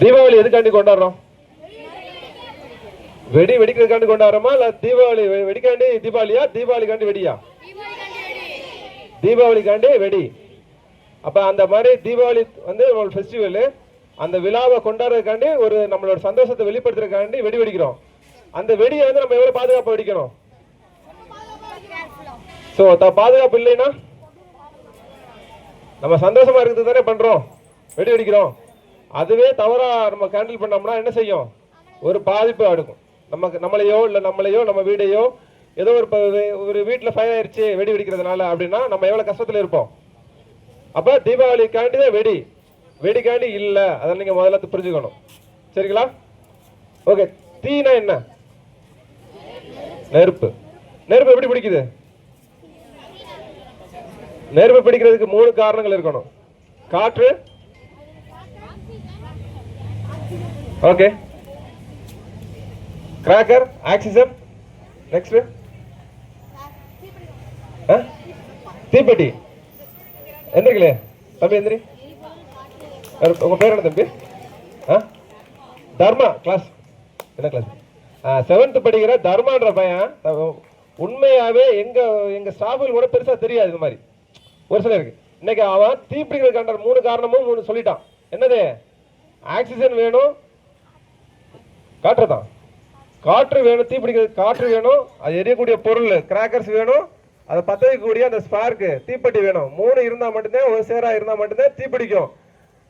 தீபாவளி எதுக்காண்டி கொண்டாடுறோம்? வெடி வெடிக்கிறதுக்காண்டி கொண்டாடுறோமா? இல்ல தீபாவளி வெடிக்காண்டி தீபாவளியா? தீபாவளிக்காண்டி வெடியா? தீபாவளிக்காண்டி வெடி. அப்ப அந்த மாதிரி தீபாவளி வந்து ஒரு ஃபெஸ்டிவல் அந்த விழாவை கொண்டாடுறதுக்காண்டி ஒரு நம்மளோட சந்தோஷத்தை வெளிப்படுத்துறதுக்காண்டி வெடி வெடிக்கிறோம். அந்த வெடியை வந்து நம்ம எவ்வளவு பாதுகாப்பு வெடிக்கணும்? ஸோ பாதுகாப்பு இல்லைன்னா நம்ம சந்தோஷமா இருக்கிறது தானே பண்றோம். வெடி வெடிக்கிறோம். அதுவே தவறாக நம்ம கேண்டில் பண்ணோம்னா என்ன செய்யும்? ஒரு பாதிப்பு அடுக்கும். நமக்கு நம்மளையோ இல்லை நம்மளையோ நம்ம வீடையோ ஏதோ ஒரு ஒரு வீட்டில் ஃபயர் ஆயிடுச்சு வெடி வெடிக்கிறதுனால அப்படின்னா நம்ம எவ்வளோ கஷ்டத்தில் இருப்போம்? அப்போ தீபாவளிக்காண்டி தான் வெடி. வெடிக்காண்டி இல்லை. அதை நீங்கள் முதல்ல புரிஞ்சுக்கணும். சரிங்களா? ஓகே தீனா என்ன? நெருப்பு. நெருப்பு எப்படி பிடிக்குது? நெருப்பு பிடிக்கிறதுக்கு மூணு காரணங்கள் இருக்கணும். காற்று ஓகே. கிராக்கர் ஆக்சிஜன் நெக்ஸ்ட் தீப்பெட்டி. எந்திரிக்கலையே. தம்பி எந்திரி. யாரு- உங்க பேர் என்ன தம்பி? ஆ? தர்மா கிளாஸ் என்ன கிளாஸ் செவன்த் படிக்கிற தர்மான்ற பையன் உண்மையாகவே உண்மையாவே எங்க எங்க ஸ்டாஃபுகள் கூட பெருசா தெரியாது இது மாதிரி. ஒரு சிலருக்கு இன்னைக்கு அவன் தீப்பிடிக்கிறதுக்கான மூணு காரணமும் மூணு சொல்லிட்டான். என்னது? ஆக்சிஜன் வேணும் காற்று தான் காற்று வேணும் தீப்பிடிக்கிறது காற்று வேணும் அது எரியக்கூடிய பொருள் கிராக்கர்ஸ் வேணும் அதை பத்த வைக்கக்கூடிய அந்த ஸ்பார்க்கு தீப்பெட்டி வேணும். மூணு இருந்தால் மட்டும்தான் ஒரு சேராக இருந்தால் மட்டும்தான் தீப்பிடிக்கும்.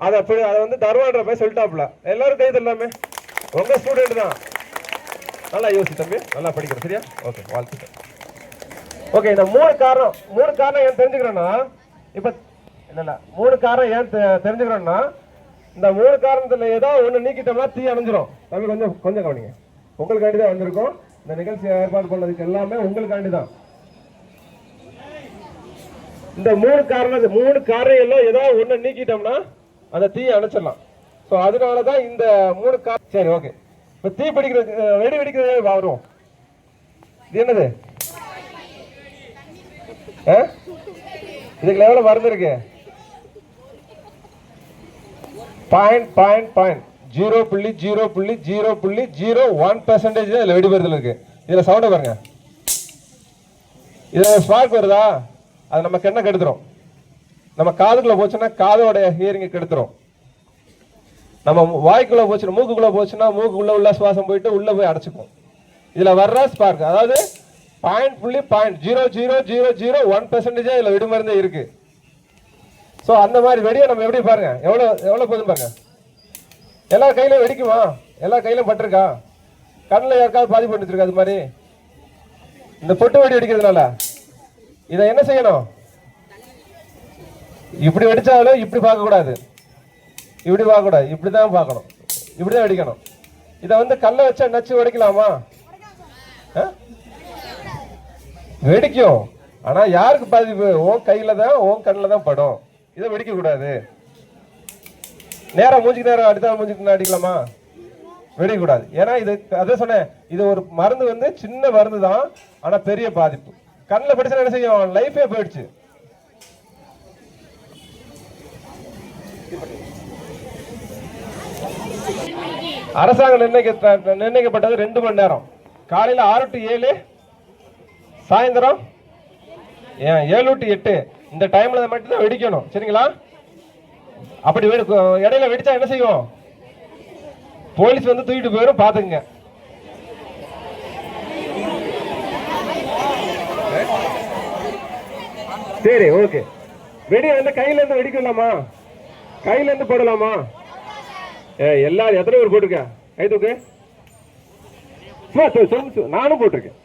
அதை அப்படி அதை வந்து தருவான்ற போய் சொல்லிட்டாப்புல. எல்லாரும் கையது எல்லாமே ரொம்ப ஸ்டூடெண்ட் தான். நல்லா யோசி தம்பி நல்லா படிக்கிறேன் சரியா? ஓகே வாழ்த்துக்கள். ஓகே இந்த மூணு காரணம் மூணு காரணம் ஏன் தெரிஞ்சுக்கிறேன்னா இப்போ இல்லை இல்லை மூணு காரணம் ஏன் தெ- இந்த மூணு காரணத்துல ஏதோ ஒண்ணு நீக்கிட்டோம்னா தீ அணைஞ்சிரும். தம்பி கொஞ்சம் கொஞ்சம் கவனிங்க. உங்களுக்காண்டி தான் வந்திருக்கோம். இந்த நிகழ்ச்சி ஏற்பாடு பண்ணதுக்கு எல்லாமே உங்களுக்காண்டி தான் இந்த மூணு காரணம் மூணு காரணம் ஏதோ ஒண்ணு நீக்கிட்டோம்னா அந்த தீயை அணைச்சிடலாம். ஸோ அதனால தான் இந்த மூணு கா சரி ஓகே இப்போ தீ பிடிக்கிறது வெடி வெடிக்கிறது வரும் இது என்னது? ஆ? இதுக்கு எவ்வளவு மருந்து இருக்கு. பாயிண்ட் பாயிண்ட் பாயிண்ட் ஜீரோ புள்ளி ஜீரோ புள்ளி ஜீரோ புள்ளி ஜீரோ ஒன் பெர்சன்டேஜ் தான் இதில் வெடிபடுதல் இருக்கு. இதில் சவுண்டை பாருங்க. இதில் ஸ்பார்க் வருதா? அது நம்ம கண்ணை கெடுத்துரும்? நம்ம காதுக்குள்ள போச்சுன்னா காதோட ஹியரிங்கை கெடுத்துரும். நம்ம வாய்க்குள்ள போச்சுன்னா மூக்குக்குள்ள போச்சுன்னா மூக்குக்குள்ளே உள்ள சுவாசம் போயிட்டு உள்ள போய் அடைச்சிக்கும். இதில் வர்ற ஸ்பார்க் அதாவது பாயிண்ட் புள்ளி point zero zero zero zero one பெர்சன்டேஜா இதில் விடுமருந்தே இருக்குது ஸோ அந்த மாதிரி வெடியை நம்ம எப்படி பாருங்க? எவ்வளோ எவ்வளோ போதும் பாருங்க. எல்லா கையிலும் வெடிக்குமா? எல்லா கையிலும் பட்டிருக்கா? கண்ணில் யாருக்காவது பாதிப்பு வந்துருக்கு அது மாதிரி? இந்த பொட்டு வெடி வெடிக்கிறதுனால. இதை என்ன செய்யணும்? இப்படி வெடிச்சாலும் இப்படி பார்க்கக்கூடாது. இப்படி பார்க்கக்கூடாது. இப்படி தான் பார்க்கணும். இப்படி தான் வெடிக்கணும். இதை வந்து கல்லை வச்சா நச்சு உடைக்கலாமா? ஆ? வெடிக்கும். ஆனால் யாருக்கு பாதிப்பு? உன் கையில் தான் உன் கண்ணில் தான் படும். இதை வெடிக்க கூடாது நேரா மூஞ்சிக்கு நேரம் அடித்தாலும் மூஞ்சிக்கு அடிக்கலாமா? வெடிக்கக்கூடாது. ஏன்னா இது அதே சொன்னேன் இது ஒரு மருந்து வந்து சின்ன மருந்து தான் ஆனால் பெரிய பாதிப்பு. கண்ணில் படிச்சா என்ன செய்யும்? அவன் லைஃபே போயிடுச்சு. அரசாங்கம் நிர்ணயிக்க நிர்ணயிக்கப்பட்டது ரெண்டு மணி நேரம். காலையில் ஆறு டு ஏழு சாயந்தரம் ஏன் ஏழு டு எட்டு. இந்த டைம்ல மட்டும்தான் வெடிக்கணும். சரிங்களா? அப்படி வெடி இடையில வெடிச்சா என்ன செய்வோம்? போலீஸ் வந்து தூக்கிட்டு போயிடும் பாத்துங்க சரி ஓகே வெடி வந்து கையில இருந்து வெடிக்கலாமா? கையில இருந்து போடலாமா? ஏ எல்லாரும் எத்தனை பேர் போட்டிருக்க? கை தூக்கு. சும்மா நானும் போட்டிருக்கேன்.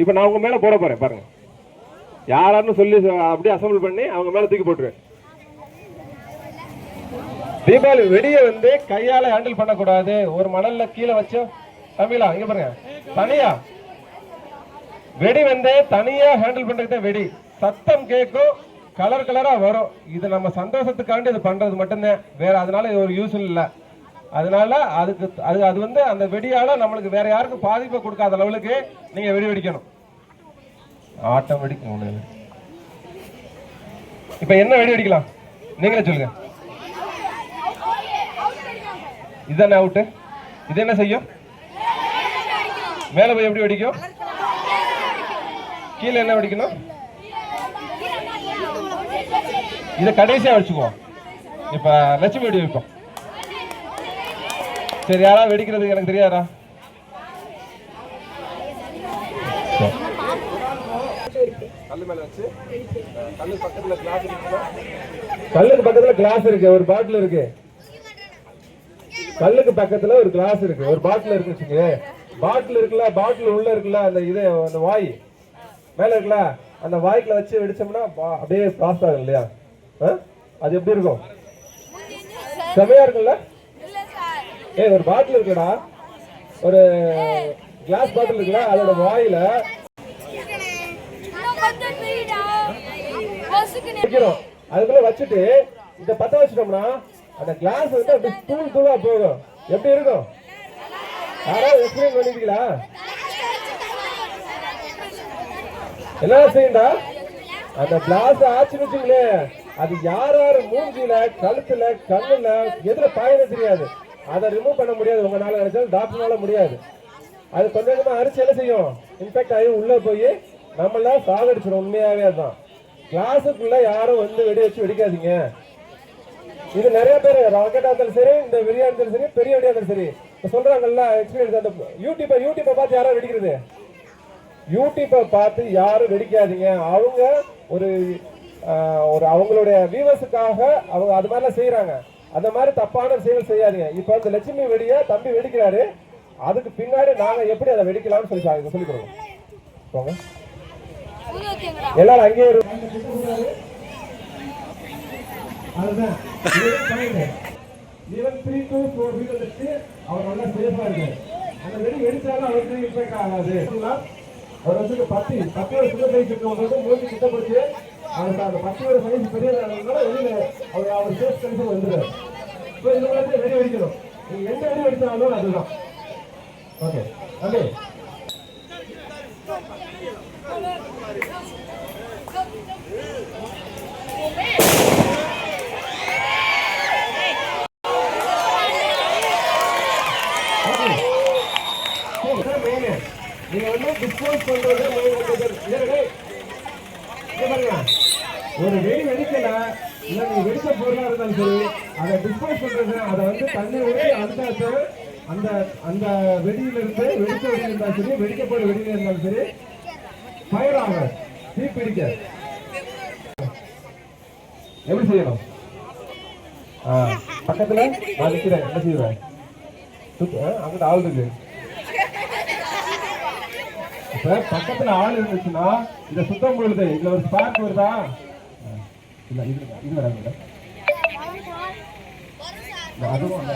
இப்போ நான் உங்க மேல போட போறேன் பாருங்க. யாராருன்னு சொல்லி அப்படியே அசம்பிள் பண்ணி அவங்க மேல தூக்கி போட்டுருவேன் தீபாவளி வெடியை வந்து கையால ஹேண்டில் பண்ணக்கூடாது. ஒரு மணல்ல கீழே வச்சு. தமிழா இங்க பாருங்க. தனியா. வெடி வந்து தனியா ஹேண்டில் பண்றது வெடி. சத்தம் கேட்கும் கலர் கலரா வரும். இது நம்ம சந்தோஷத்துக்காண்டி இது பண்றது மட்டும்தான். வேற அதனால இது ஒரு யூஸ் இல்ல. அதனால அதுக்கு அது அது வந்து அந்த வெடியால நம்மளுக்கு வேற யாருக்கும் பாதிப்பை கொடுக்காத அளவுக்கு நீங்க வெடி வெடிக்கணும். ஆட்டம் வெடிக்கும் ஒண்ணு. இப்போ என்ன வெடி வெடிக்கலாம்? நீங்களே சொல்லுங்க. இதுதானே அவுட்டு இது என்ன செய்யும்? மேலே போய் எப்படி வெடிக்கும்? கீழே என்ன வெடிக்கணும்? இதை கடைசியாக வச்சுக்குவோம் இப்போ லட்சுமி வெடி வைப்போம். சரி யாரா வெடிக்கிறது எனக்கு தெரியாதா? கல்லு மேல வச்சு கல்லு பக்கத்துல கிளாஸ் இருக்கு கல்லுக்கு பக்கத்துல கிளாஸ் இருக்கு ஒரு பாட்டில் இருக்கு. கல்லுக்கு பக்கத்துல ஒரு கிளாஸ் இருக்கு ஒரு பாட்டில் இருக்கு வச்சுங்க பாட்டில் இருக்குல்ல பாட்டில் உள்ள இருக்குல்ல அந்த இது அந்த வாய். மேல இருக்குல்ல அந்த வாய்க்குள்ள வச்சு வெடிச்சோம்னா அப்படியே பாஸ் ஆகும் இல்லையா? ஆ? அது எப்படி இருக்கும்? செமையா இருக்குல்ல ஏ ஒரு பாட்டில் இருக்குடா. ஒரு கிளாஸ் பாட்டில் இருக்குல்ல அதோட வாயில அதுக்குள்ள வச்சுட்டு இத பத்த வச்சிட்டோம்னா அந்த கிளாஸ் வந்து அப்படியே தூள் தூளா போகும். எப்படி இருக்கும்? யாராவது எக்ஸ்பிளைன் பண்ணிருக்கீங்களா என்ன செய்யண்டா? அந்த கிளாஸ் ஆச்சுன்னு வச்சுங்களே அது யார் யார் மூஞ்சில கழுத்துல கண்ணுல எதுல பாயிர தெரியாது. அதை ரிமூவ் பண்ண முடியாது. உங்களால நினைச்சாலும் டாக்டர்னால முடியாது. அது கொஞ்சம் கொஞ்சமா அரிச்சு என்ன செய்யும்? இன்ஃபெக்ட் ஆகி உள்ள போய் நம்மள சாகடிச்சிடும் உண்மையாவே அதான் கிளாஸுக்குள்ள யாரும் வந்து வெடி வச்சு வெடிக்காதீங்க. இது நிறைய பேர் ராக்கெட்டாக இருந்தாலும் சரி இந்த வெடியா இருந்தாலும் சரி பெரிய வெடியா இருந்தாலும் சரி இப்போ சொல்றாங்கல்ல எக்ஸ்பீரியன்ஸ் அந்த யூடியூப்பை யூடியூப்பை பார்த்து யாரும் வெடிக்கிறது? யூடியூப்பை பார்த்து யாரும் வெடிக்காதீங்க. அவங்க ஒரு ஒரு அவங்களுடைய வியூவர்ஸுக்காக அவங்க அது மாதிரிலாம் செய்கிறாங்க அந்த மாதிரி தப்பான செயல் செய்யாதீங்க. இப்போ அந்த லட்சுமி வெடியை தம்பி வெடிக்கிறாரு. அதுக்கு பின்னாடி நாங்கள் எப்படி அதை வெடிக்கலாம்னு சொல்லி சொல்லிக்கிறோம் போங்க. எல்லாரும் அங்கேயே இரு- அதுதான் இதுதான் point. even வச்சு அவர் நல்லா சேஃபா இருக்காரு அந்த வெடி வெடிச்சாலும் அவருக்கு இன்ஃபெக்ட் ஆகாது அவர் வந்து பத்தி பத்து வருஷத்துல சைஸ் இருக்கவங்க மூச்சு கிட்ட அவருக்கு அந்த பத்து வருஷம் சைஸ் பெரியதானால வெளியில அவர் அவர் சேஃப் கண்டிப்பாக வந்துடுறாரு இப்போ இந்த மாதிரி வெடி வெடிக்கணும் எந்த வெடி வெடிச்சாலும் அதுதான் ஓகே ஓகே நீங்க வந்து டிஸ்போஸ் பண்றது ஒரு வெடி வெடிக்கல இல்ல நீ வெடிச்ச பொருளா இருந்தாலும் சரி அதை டிஸ்போஸ் பண்றது அதை வந்து தண்ணி ஊற்றி அந்த அந்த அந்த வெடியில இருந்து வெடிச்ச வெடியில இருந்தாலும் சரி வெடிக்க வெடியில இருந்தாலும் சரி ஃபயராக. தீ பிடிக்க. எப்படி செய்யணும்? ஆ, பக்கத்துல நான் நிக்கிறேன். என்ன செய்வேன்? அங்கிட்ட ஆள் இருக்கு. இப்ப பக்கத்துல ஆள் இருந்துச்சுன்னா இத சுத்தம் பொழுது இதுல ஒரு ஸ்பார்க் வருதா? இல்லை இல்ல இது இது வராது அதுவும் இல்ல,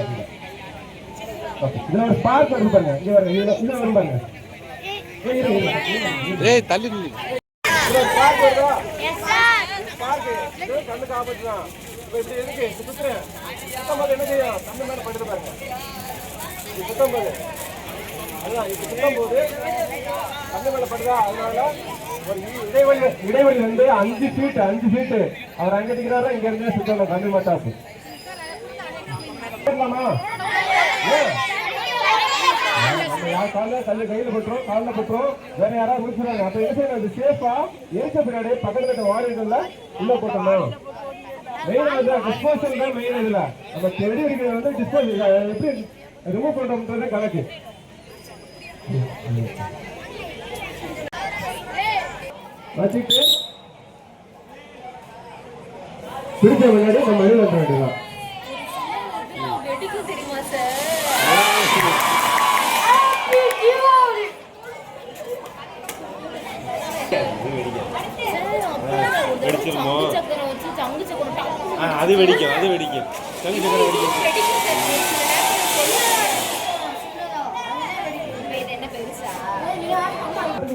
இதுல ஒரு ஸ்பார்க் வருது பாருங்க. இங்க வருங்க இதுல இதுல வரும் பாருங்க. ஏய், தள்ளி இடைவெளி வந்து அஞ்சு ஃபீட் அஞ்சு ஃபீட் அவர் அங்க இருக்கிறாரா இங்க இருந்து சுத்தம் கண்ணு? நம்ம யார் காலைல கல்லு கையில பட்டுரும் காலில் பட்டுரும் வேற யாராவது முடிச்சுறாங்க அப்ப என்ன செய்யணும் இது சேஃபா எரிச்ச பின்னாடி பக்கத்துல இருக்க வாரியங்கள்ல உள்ள போட்டோம் மெயின் வந்து டிஸ்போசல் தான் மெயின் இதுல. நம்ம செடி இருக்கிறது வந்து டிஸ்போஸ் எப்படி ரிமூவ் பண்றோம்ன்றது கணக்கு. வச்சுட்டு பிடிச்ச முன்னாடி நம்ம வெளியில வேண்டியதான் வெடிக்கும் தெரியுமா சார் வெடிச்சிருமோ? சக்கரம் வச்சு சங்கு சக்கரம் டக்குனு ஆ, அது வெடிக்கும் அது வெடிக்கும். சங்கு சக்கரம் வெடிக்கும்.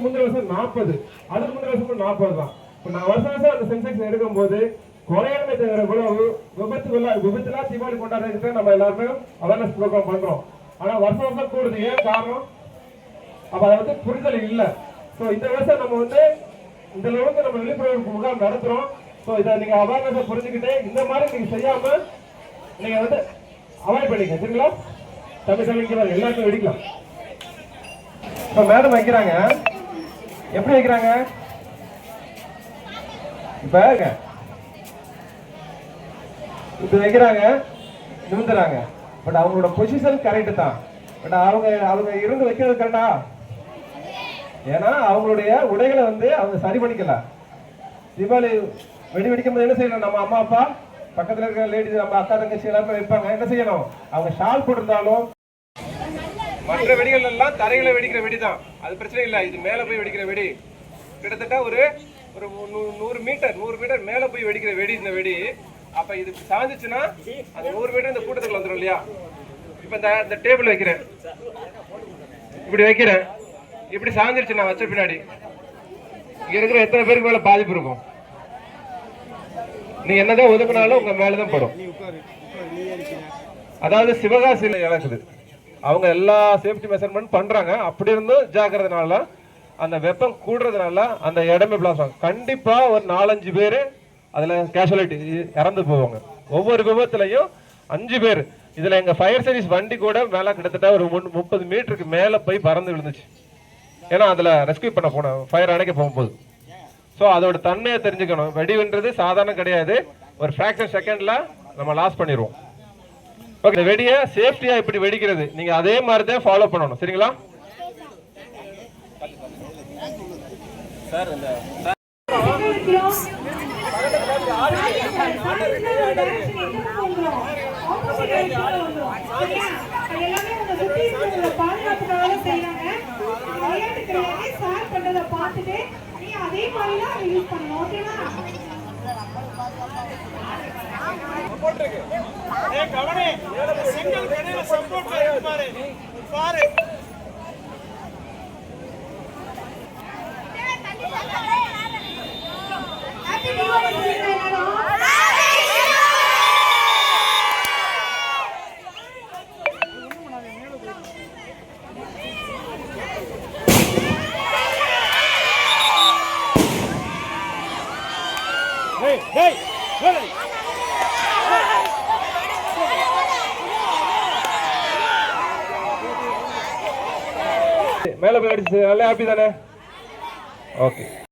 முந்தின வருஷம் நாற்பது. அதுக்கு முந்தின வருஷம் நாற்பது தான். இப்போ நான் வருஷம் வருஷம் அந்த சென்செக்ஸ் எடுக்கும்போது குறையாம தவிர கூட விபத்துக்குள்ள விபத்துலாம் தீபாவளி கொண்டாடுறதுக்கு நம்ம எல்லாருமே அவேர்னஸ் ப்ரோக்ராம் பண்றோம். ஆனா வருஷம் வருஷம் கூடுது. ஏன் காரணம்? அப்ப அதை வந்து புரிதல் இல்ல. சோ இந்த வருஷம் நம்ம வந்து இந்த அளவுக்கு நம்ம விழிப்புணர்வு முகாம் நடத்துறோம். சோ இதை நீங்க அவேர்னஸ் புரிஞ்சுக்கிட்டு இந்த மாதிரி நீங்க செய்யாம நீங்க வந்து அவாய்ட் பண்ணிக்க சரிங்களா? தம்பி தம்பி இங்க பாருங்க. எல்லாருக்கும் வெடிக்கலாம். இப்போ மேடம் வைக்கிறாங்க. எப்படி வைக்கிறாங்க? இப்ப இப்ப வைக்கிறாங்க. நிமிந்துறாங்க. பட் அவங்களோட பொசிஷன் கரெக்ட் தான். பட் அவங்க அவங்க இருந்து வைக்கிறது கரெக்டா ஏன்னா அவங்களுடைய உடைகளை வந்து அவங்க சரி பண்ணிக்கல. தீபாவளி வெடி வெடிக்கும் போது என்ன செய்யணும்? நம்ம அம்மா அப்பா பக்கத்துல இருக்கிற லேடிஸ் நம்ம அக்கா தங்கச்சி எல்லாருமே வைப்பாங்க. என்ன செய்யணும்? அவங்க ஷால் போட்டிருந்தாலும் மற்ற வெடிகள் எல்லாம் தரையில வெடிக்கிற வெடி தான் அது பிரச்சனை இல்லை. இது மேல போய் வெடிக்கிற வெடி. கிட்டத்தட்ட ஒரு ஒரு நூறு மீட்டர் நூறு மீட்டர் மேல போய் வெடிக்கிற வெடி இந்த வெடி. அப்ப இது சாஞ்சிச்சுன்னா அந்த நூறு மீட்டர் இந்த கூட்டத்துக்குள்ள வந்துடும் இல்லையா? இப்ப இந்த இந்த டேபிள் வைக்கிறேன். இப்படி வைக்கிறேன். இப்படி சாஞ்சிருச்சு நான் வச்ச பின்னாடி. இங்க இருக்கிற எத்தனை பேருக்கு மேல பாதிப்பு இருக்கும்? நீ என்னதான் ஒதுக்குனாலும் உங்க மேலதான் படும். அதாவது சிவகாசியில இழக்குது அவங்க எல்லா சேஃப்டி மெஷர்மெண்ட் பண்றாங்க. அப்படி இருந்தும் ஜாக்கிரதனால அந்த வெப்பம் கூடுறதுனால அந்த இடமே பிளாஸ் ஆகும். கண்டிப்பா ஒரு நாலஞ்சு பேர் அதுல கேஷுவாலிட்டி இறந்து போவாங்க. ஒவ்வொரு விபத்துலையும் அஞ்சு பேர். இதுல எங்க ஃபயர் சர்வீஸ் வண்டி கூட மேல கிட்டத்தட்ட ஒரு முப்பது மீட்டருக்கு மேல போய் பறந்து விழுந்துச்சு. ஏன்னா அதுல ரெஸ்கியூ பண்ண போனோம் ஃபயர் அணைக்க போகும்போது. ஸோ அதோட தன்மையை தெரிஞ்சுக்கணும். வெடிவுன்றது சாதாரணம் கிடையாது. ஒரு ஃப்ராக்ஷன் செகண்டில் நம்ம லாஸ் பண்ணிடுவோம் ஓகே இந்த வெடியை சேஃப்டியாக இப்படி வெடிக்கிறது. நீங்கள் அதே மாதிரி தான் ஃபாலோ பண்ணணும். சரிங்களா? பாதுகாப்புக்காக செய்யறாங்க விளையாட்டு கிடையாது சார் பண்றதை பார்த்துட்டு அதே மாதிரி தான் யூஸ் பண்ணணும் ஓகேவா எல்லாரும் மேல போய் அடிச்சு நல்லா ஹாப்பி தானே ஓகே